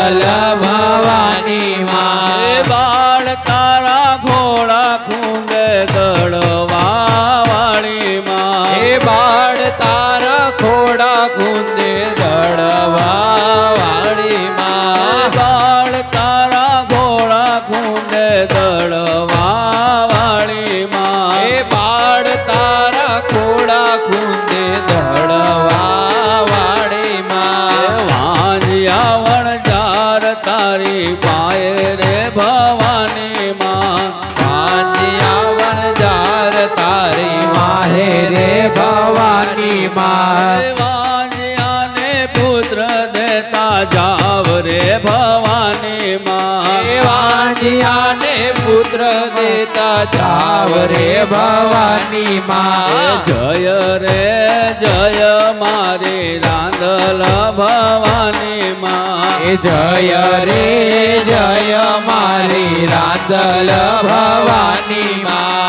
રાંદલ જાવ રે ભવાની માં વાંજિયાને પુત્ર દેતા જાવ રે ભવાની માં. જય રે જય મારી રાંદલ ભવાની માં. જય રે જય મારી રાંદલ ભવાની માં.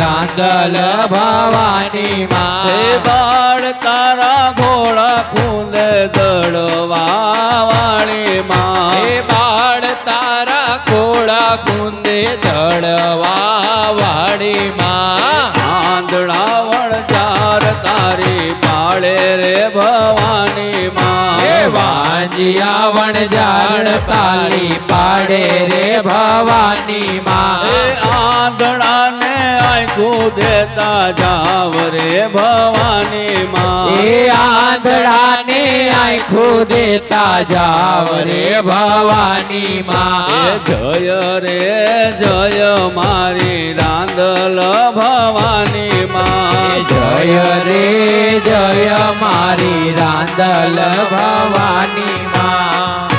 રાંદલ ભવાની માં. બાળ તારા ભોળા ફૂલ દળવા વાળી માં. બાળ તારા ખોળા કુંદે દળવા વાળી માં. વાંજિયાવણ જાળ પાલી પાડે રે ભવાની માં. આંધળા ને આખું દેતા જાવ રે ભવાની માં. એ આંધળાને આંખું દેતા જાવ રે ભવાની મા. માં જય રે જય મારી રાંદલ ભવાની માં. જય રે જય મારી રાંદલ ભવાની માં.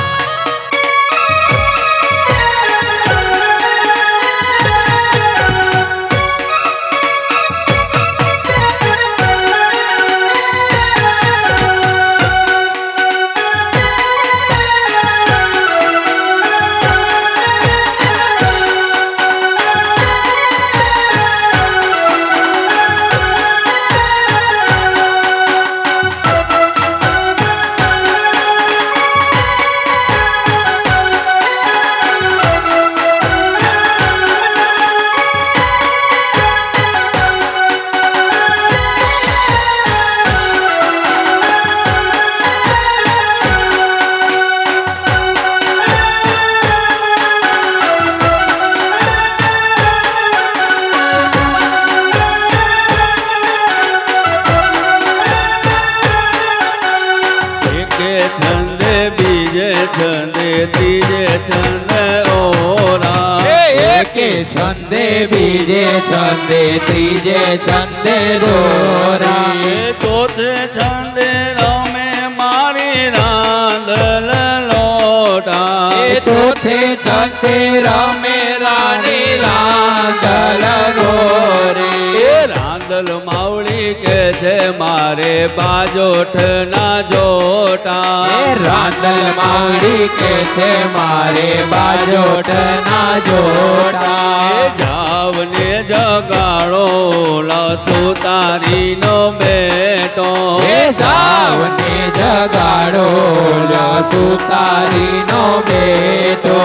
છંદે બીજે છંદે ત્રીજે છંદે દોરા. ચોથે છંદે રમે મારી રાંધલ લોટા. ચોથે છંદે રમે રાણી રાંધલ ગોરે રાંદલ માવળી કે છે મારે બાજોઠ ના જોટા રાંદલ માવડી કે છે મારે બાજોઠ ના જોટા જાવને જગાડો લસુ તારીનો બેટો એ જાવને જગાડો સુતારીનો બેટો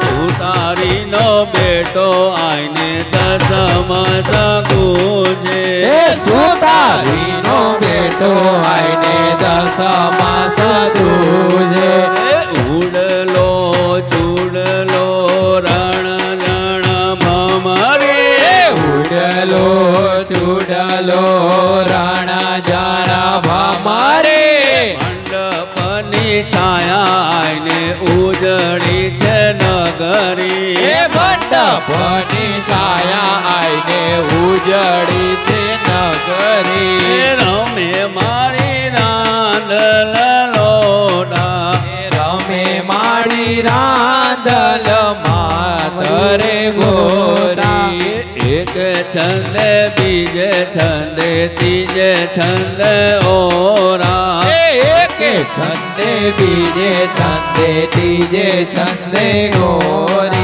સુતારીનો બેટો આઈને દસમ સગું છે એ સુતારીનો બેટો આઈને દસમા સદુજે ઉડલો ચૂડલો રણ જણ ભમરે ઉડલો ચૂડલો રાણા જાણા ભમારે મંડપની છાયા આઈને ઉજળી છે નગરી. આઈને ઉજળી છે નગરી. રમે મારી રાંદલ લોડા રમે માડી રાંદલ માતરે ગોરી. એક છંદ બીજ છંદ ત્રીજે છંદ ઓરા. એક એકે છંદે બીજે છંદે ત્રીજે છંદે ગોરી.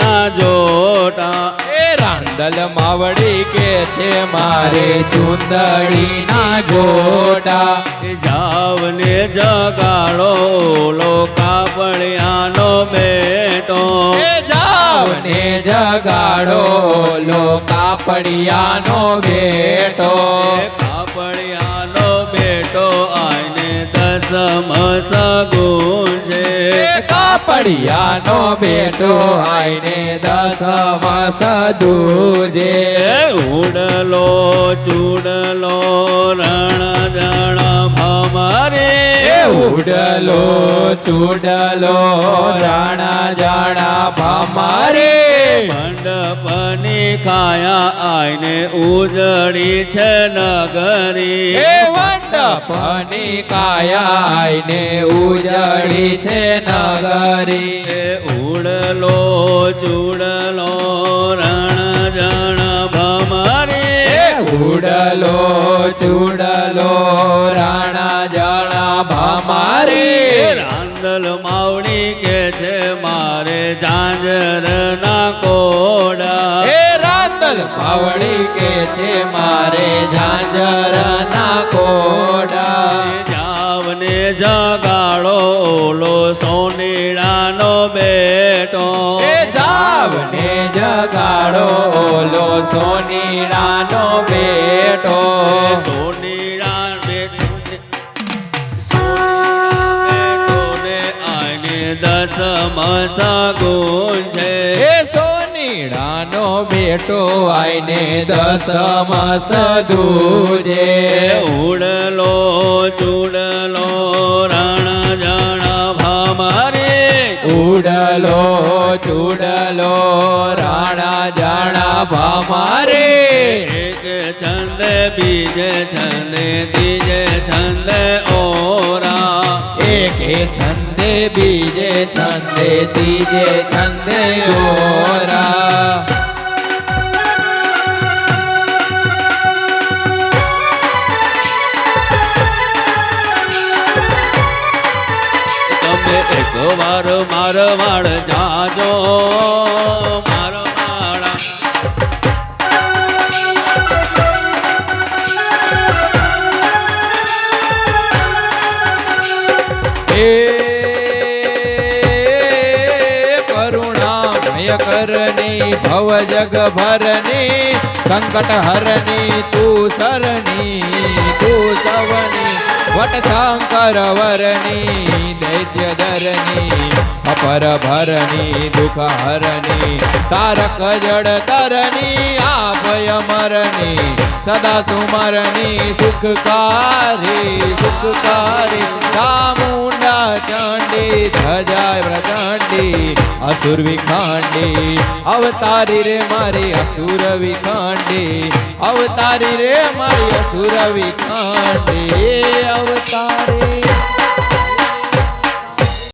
ના જોટા એ રાંદલ માવડી કે છે મારે ચુંદડી ના જોડા એ જાવને જગાડો લો કાપડિયાનો બેટો. એ જાવને જગાડો લો કાપડિયાનો બેટો. કાપડિયાનો બેટો આને દસમ સગુણ કાપડિયાનો બેટો આઈને દસમ સદુજે. એ ઉડલો ચૂડલો રણ જણ ભમરે ઉડલો ચૂડલો રાણા જણ ભમારે. મંડપની કાયા આઈને ઉજળી છે નગરી. હે મંડપની કાયા આઈને ઉજળી છે નગરી. ઉડલો ચૂડલો રણ જણ ભમરી ઉડલો ચૂડલો રાણા જણ ભમરી રાંદલ પાવડી કે છે મારે ઝાંઝર ના કોડા. જાવને જગાડો ઓલો સોનીડાનો બેટો. એ જાવને જગાડો ઓલો સોનીડાનો બેટો. સોનીડા બેટો સોનીડા બેટોને આને દસમ સગુણ છે. સોનીડાનો બેટો આઈને દસમ સદુજે એ ઉડલો ચૂડલો રણ જણ ભમરે ઉડલો ચૂડલો રાણા જણ ભમરે એક છંદ બીજે છંદ ત્રીજ છંદે બીજે છંદે ત્રીજે છંદે ગોરા. તમે એક વાર માર જાજો. करणी भव जग भरणी संकट हरणी तू सरणी तू सवणी. વટ શંકર વરની દૈત્ય ધરની અપર ભરની દુઃખ હરની તારક જડ તરની આભય મરની સદા સુમરની સુખકારી સુખકારી, ચામુંડા ચંડી, ધજાય પ્રચંડી અસુર વિખાંડી અવતારી રે મારી અસુર વિખાંડી અવતારી રે મારી અસુર વિખાંડી અવતારી